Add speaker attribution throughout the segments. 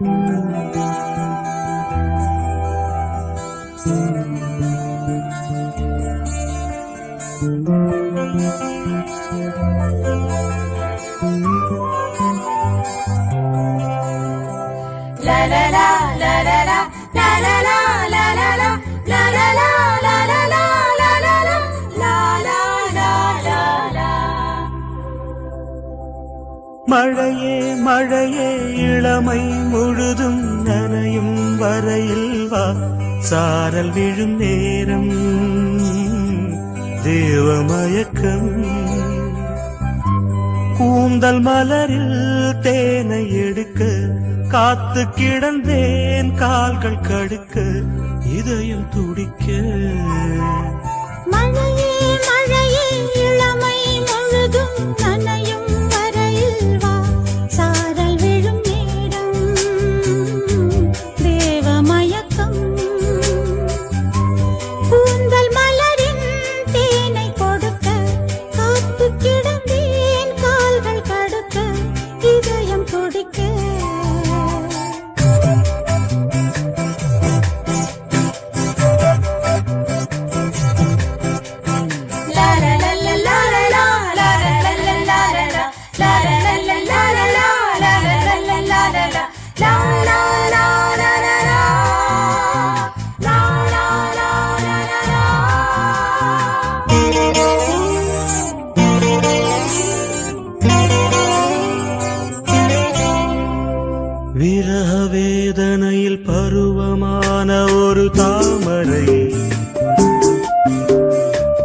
Speaker 1: La la la
Speaker 2: மழையே மழையே இளமை முழுதும் நனையும் வரையில் வா. சாரல் விழும் நேரம் தேவமயக்கம். கூந்தல் மலரில் தேனை எடுக்க காத்து கிடந்தேன் கால்கள் கடுக்க இதயம் துடிக்க.
Speaker 1: மழையே மழையே இளமை முழுதும் நனையும்
Speaker 2: விரக வேதனையில் பருவமான ஒரு தாமரை.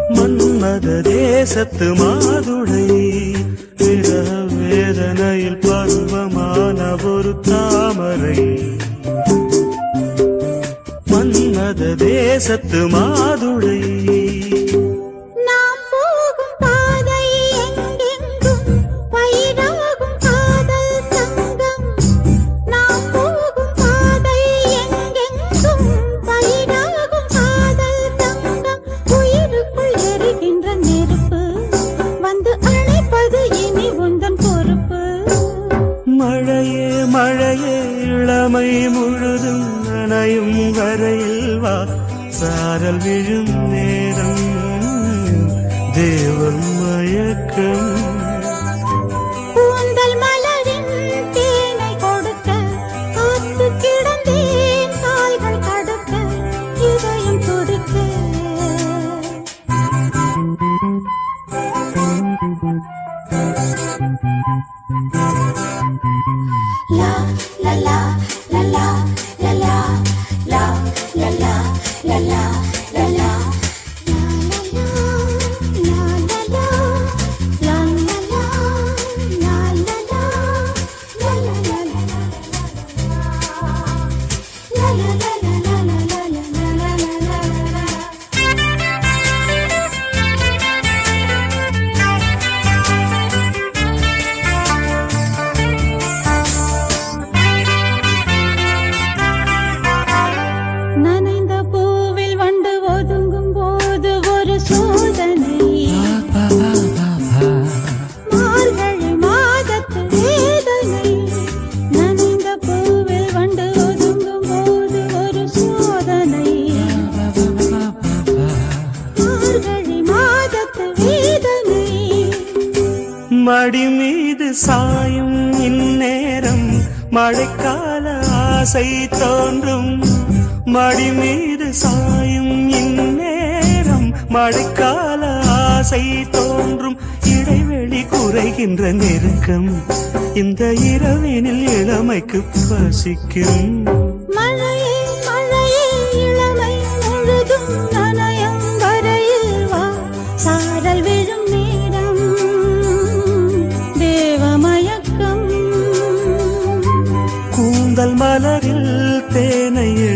Speaker 2: மன்மத தேசத்து மாதுளை. விரக வேதனையில் பருவமான ஒரு தாமரை. மன்மத தேசத்து மாதுளை.
Speaker 1: മഴ മുഴുതും നണയും വരയിൽ വാ. സാരൽ വിഴും നേരം ദേവൻ മയക്കം 啦啦啦
Speaker 2: 啦。மீது சாயும் இந்நேரம். மழைக்கால ஆசை தோன்றும். மடி மீது சாயும் இந்நேரம். மழைக்கால ஆசை தோன்றும். இடைவெளி குறைகின்ற நெருக்கம். இந்த இரவினில் இளமைக்கு பசிக்கும்.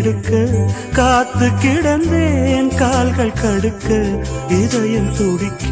Speaker 2: எடுக்க காத்து கிடந்தேன் கால்கள் கடுக்க இதயம் துடிக்க.